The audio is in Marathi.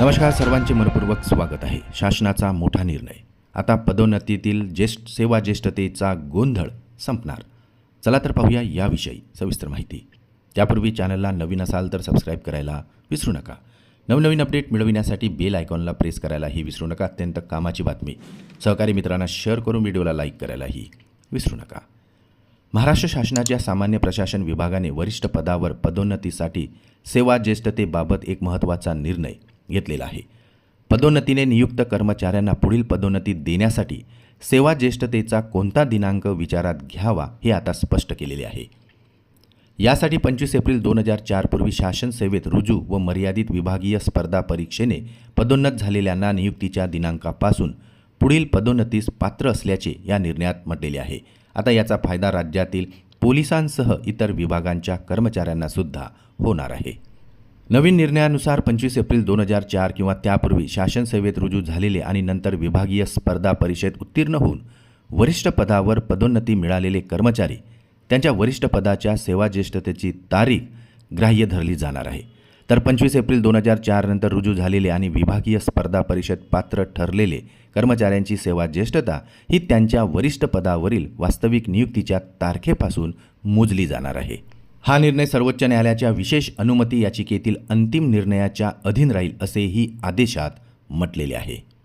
नमस्कार सर्वांचे मनपूर्वक स्वागत आहे. शासनाचा मोठा निर्णय. आता पदोन्नतीतील ज्येष्ठ सेवा ज्येष्ठतेचा गोंधळ संपणार. चला तर पाहूया याविषयी सविस्तर माहिती. त्यापूर्वी चॅनलला नवीन असाल तर सबस्क्राईब करायला विसरू नका. नवनवीन अपडेट मिळविण्यासाठी बेल आयकॉनला प्रेस करायलाही विसरू नका. अत्यंत कामाची बातमी. सहकारी मित्रांना शेअर करून व्हिडिओला लाईक करायलाही विसरू नका. महाराष्ट्र शासनाच्या सामान्य प्रशासन विभागाने वरिष्ठ पदावर पदोन्नतीसाठी सेवा ज्येष्ठतेबाबत एक महत्त्वाचा निर्णय घेतलेला आहे. पदोन्नतीने नियुक्त कर्मचाऱ्यांना पुढील पदोन्नती देण्यासाठी सेवा ज्येष्ठतेचा कोणता दिनांक विचारात घ्यावा हे आता स्पष्ट केलेले आहे. यासाठी पंचवीस एप्रिल दोन हजार चारपूर्वी शासन सेवेत रुजू व मर्यादित विभागीय स्पर्धा परीक्षेने पदोन्नत झालेल्यांना नियुक्तीच्या दिनांकापासून पुढील पदोन्नतीस पात्र असल्याचे या निर्णयात म्हटलेले आहे. आता याचा फायदा राज्यातील पोलिसांसह इतर विभागांच्या कर्मचाऱ्यांनासुद्धा होणार आहे. नवीन निर्णयानुसार पंचवीस एप्रिल दोन हजार चार किंवा त्यापूर्वी शासन सेवेत रुजू झालेले आणि नंतर विभागीय स्पर्धा परिषद उत्तीर्ण होऊन वरिष्ठ पदावर पदोन्नती मिळालेले कर्मचारी त्यांच्या वरिष्ठ पदाच्या सेवाज्येष्ठतेची तारीख ग्राह्य धरली जाणार आहे. तर पंचवीस एप्रिल दोन हजार चार नंतर रुजू झालेले आणि विभागीय स्पर्धा परिषद पात्र ठरलेले कर्मचाऱ्यांची सेवा ज्येष्ठता ही त्यांच्या वरिष्ठ पदावरील वास्तविक नियुक्तीच्या तारखेपासून मोजली जाणार आहे. हा निर्णय सर्वोच्च न्यायालयाच्या विशेष अनुमती याचिकेतील अंतिम निर्णयाच्या अधीन राहील असेही आदेशात म्हटलेले आहे.